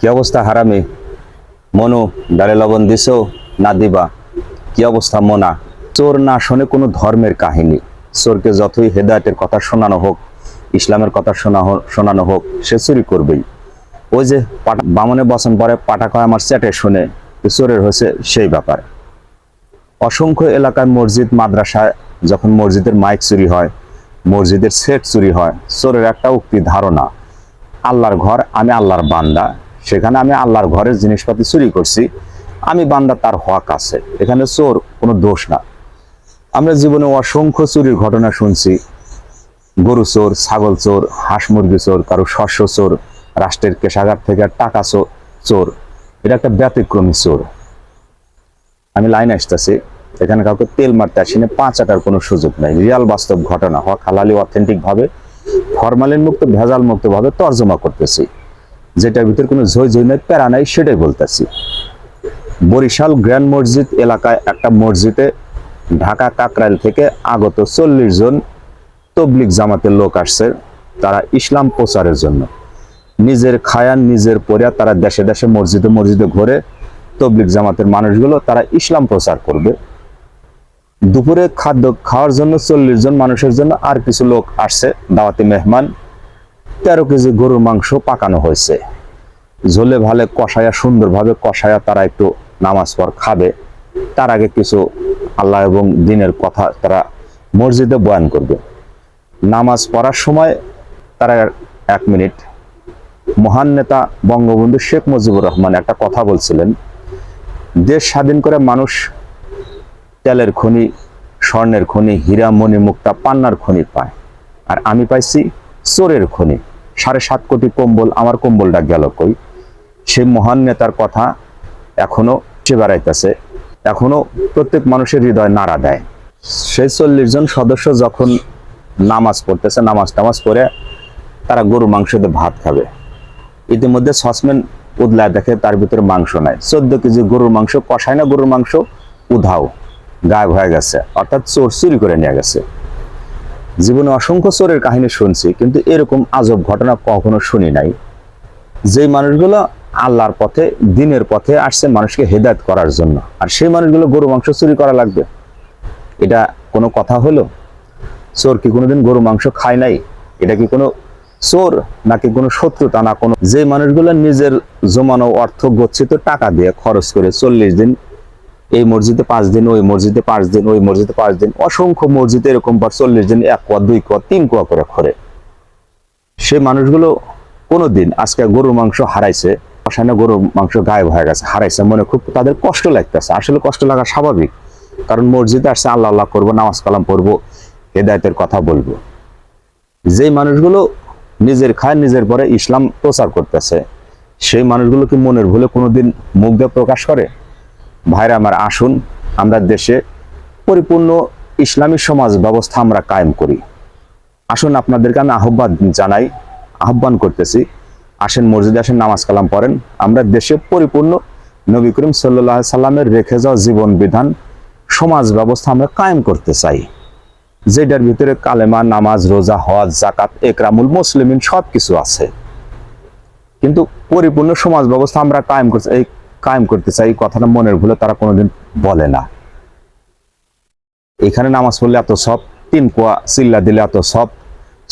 কি অবস্থা হারামি? মনু, ডালে লবণ দিছো? না দিবা। কি অবস্থা মোনা? চোর না শোনে কোনো ধর্মের কাহিনী। চোরকে যতই হেদায়তের কথা শোনানো হোক, ইসলামের কথা শোনা শোনানো হোক, সে চুরি করবেই। ওই যে পাটা- বামনে বসন পরে পাঠাকা আমার চ্যাটে শুনে চোরের হয়েছে সেই ব্যাপার। অসংখ্য এলাকার মসজিদ, মাদ্রাসায় যখন মসজিদের মাইক চুরি হয়, মসজিদের সেট চুরি হয়, চোরের একটা উক্তি ধারণা, আল্লাহর ঘর, আমি আল্লাহর বান্দা। সেখানে আমি আল্লাহর ঘরের জিনিসপাতি চুরি করছি। আমি বান্দা, তার হক আছে। এখানে চোর, কোনো দোষ না। আমরা জীবনে অসংখ্য চুরির ঘটনা শুনছি। গরু চোর, ছাগল চোর, হাঁস মুরগি চোর, কারও শস্য চোর, রাষ্ট্রের কেশাগার থেকে টাকা চো- চোর। এটা একটা ব্যতিক্রমী চোর। আমি লাইন আসতেছি। এখানে কাউকে তেল মারতে আসিনি পাঁচ আটার কোনো সুযোগ নাই। রিয়াল বাস্তব ঘটনা, হক হালালি অথেন্টিক ভাবে ফরমালিন মুক্ত ভেজাল মুক্ত ভাবে তর্জমা করতেছি। যেটার ভিতর কোনো ঝই ঝই নাই, প্যারা নাই, সেটাই বলতেছি। বরিশাল গ্র্যান্ড মসজিদ এলাকায় একটা মসজিদে ঢাকা কাকরাইল থেকে আগত চল্লিশ জন তবলিক জামাতের লোক আসছে, তারা ইসলাম প্রচারের জন্য। নিজের খায়ান নিজের পরিয়া তারা দেশে দেশে মসজিদে মসজিদে ঘুরে তবলিক জামাতের মানুষগুলো তারা ইসলাম প্রচার করবে। দুপুরে খাদ্য খাওয়ার জন্য চল্লিশ জন মানুষের জন্য আর কিছু লোক আসছে, দাওয়াতি মেহমান। তেরো কেজি গরুর মাংস পাকানো হয়েছে। ঝোলে ভালে কষায়া, সুন্দরভাবে কষায়া তারা একটু নামাজ পর খাবে। তার আগে কিছু আল্লাহ এবং দিনের কথা তারা মসজিদে বয়ান করবে। নামাজ পড়ার সময় তারা এক মিনিট, মহান নেতা বঙ্গবন্ধু শেখ মুজিবুর রহমান একটা কথা বলছিলেন, দেশ স্বাধীন করে মানুষ তেলের খনি, স্বর্ণের খনি, হীরা মণি মুক্তা পান্নার খনি পায়। আর আমি পাইছি চোরের খনি। সাড়ে সাত কোটি কম্বল, আমার কম্বলটা গেল কই? সেই মহান নেতার কথা এখনও চে বেড়াইতেছে। এখনও প্রত্যেক মানুষের হৃদয় নাড়া দেয়। সেই চল্লিশ জন সদস্য যখন নামাজ পড়তেছে, নামাজ টামাজ পড়ে, তারা গরু মাংস দিয়ে ভাত খাবে। ইতিমধ্যে সসম্যান উদলায় দেখে তার ভিতরে মাংস নাই। চোদ্দ কেজি গরুর মাংস, কষায় না গরুর মাংস? উধাও। গায়েব হয়ে গেছে। অর্থাৎ চোর চুরি করে নিয়ে গেছে। জীবনে অসংখ্য চোরের কাহিনী শুনছি, কিন্তু এরকম আজব ঘটনা কখনো শুনি নাই। যে মানুষগুলো আল্লাহর পথে, দিনের পথে আসছে মানুষকে হেদায়ত করার জন্য, আর সেই মানুষগুলো গরু মাংস চুরি করা লাগবে। এটা কোনো কথা হলো? চোর কি কোনোদিন গরু মাংস খায় নাই? এটা কি কোনো চোর নাকি কোনো শত্রুতা না কোনো? যে মানুষগুলো নিজের জমানো অর্থ গচ্ছিত টাকা দিয়ে খরচ করে চল্লিশ দিন এই মসজিদে পাঁচ দিন, ওই মসজিদে পাঁচ দিন, ওই মসজিদে পাঁচ দিন, অসংখ্য মসজিদে এরকম পর চল্লিশ দিন এক কোয়া, দুই কোয়া, তিন কোয়া করে খরে সে মানুষগুলো কোনোদিন আজকে গরুর মাংস হারাইছে অসানে গরুর মাংস গায়েব হয়ে গেছে, হারাইছে মনে খুব তাদের কষ্ট লাগতেছে। আসলে কষ্ট লাগা স্বাভাবিক, কারণ মসজিদে আসছে আল্লাহ আল্লাহ করব, নামাজ কালাম পড়ব, হেদায়তের কথা বলব। যেই মানুষগুলো নিজের খায়, নিজের পরে ইসলাম প্রচার করতেছে, সেই মানুষগুলো কি মনের ভুলে কোনোদিন মুখ দিয়ে প্রকাশ করে? ভাইরা আমার, আসুন, আমরা দেশে পরিপূর্ণ ইসলামী সমাজ ব্যবস্থা আমরা কায়েম করি। আসুন আপনাদেরকে আমি আহ্বান জানাই, আহ্বান করতেছি, আসেন মসজিদে আসেন, নামাজ কালাম পড়েন। আমরা দেশে পরিপূর্ণ নবী করিম সাল্লাহ সাল্লামের রেখে যাওয়া জীবন বিধান, সমাজ ব্যবস্থা আমরা কায়েম করতে চাই। যেটার ভিতরে কালেমা, নামাজ, রোজা, হজ জাকাত একরামুল মুসলিমিন সব কিছু আছে। কিন্তু পরিপূর্ণ সমাজ ব্যবস্থা আমরা কায়েম করতে এই কায়েম করতে চাই কথাটা মনের ভুলে তারা কোনোদিন বলে না। এখানে নামাজ পড়লে এত সব, তিন কোয়া চিল্লা দিলে এত সব।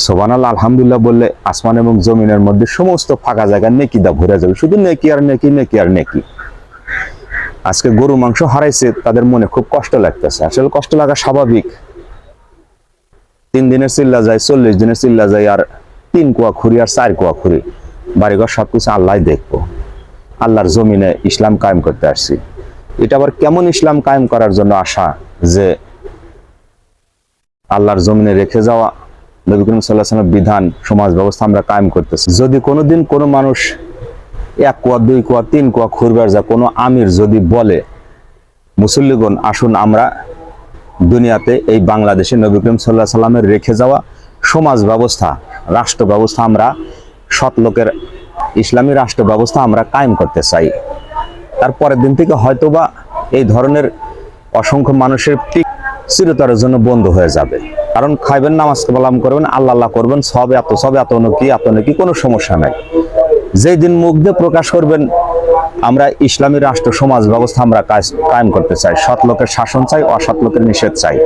সোবানাল আলহামদুলিল্লাহ বললে আসমান এবং জমিনের মধ্যে সমস্ত ফাঁকা জায়গা নেকি দা ভরে যাবে। শুধু নেকি আর নেকি নেকি আর নেকি। আজকে গরু মাংস হারাইছে, তাদের মনে খুব কষ্ট লাগতেছে। আসলে কষ্ট লাগা স্বাভাবিক। তিন দিনের চিল্লা যায়, চল্লিশ দিনের চিল্লা যায়, আর তিন কুয়া খুরি আর চার কুয়া খুরি। বাড়িঘর সবকিছু আল্লাহ দেখব। আল্লাহর জমিনে ইসলাম কায়েম করতে আসছি। এটা আবার কেমন ইসলাম কায়েম করার জন্য আসা যে আল্লাহর জমিনে রেখে যাওয়া নবী করিম সাল্লাহ বিধান, সমাজ ব্যবস্থা আমরা কায়েম করতেছি। যদি কোনোদিন কোনো মানুষ এক কোয়া, দুই কোয়া, তিন কোয়া খুরবার যা কোনো আমির যদি বলে, মুসল্লিগণ, আসুন আমরা দুনিয়াতে এই বাংলাদেশে নবী করিম সাল্লাহ সাল্লামের রেখে যাওয়া সমাজ ব্যবস্থা, রাষ্ট্র ব্যবস্থা আমরা সৎ লোকের ইসলামী রাষ্ট্র ব্যবস্থা আমরা কায়েম করতে চাই। তারপরের দিন থেকে হয়তোবা এই ধরনের অসংখ্য মানুষের চিরতরের জন্য বন্ধ হয়ে যাবে। কারণ খাইবেন, নামাজ কালাম করবেন, আল্লাহ আল্লাহ করবেন, সব এত সব এত নাকি এত নাকি, কোনো সমস্যা নাই। যেই দিন মুখ দিয়ে প্রকাশ করবেন, আমরা ইসলামী রাষ্ট্র, সমাজ ব্যবস্থা আমরা কায়েম করতে চাই। সৎ লোকের শাসন চাই, অসৎ লোকের নিষেধ চাই।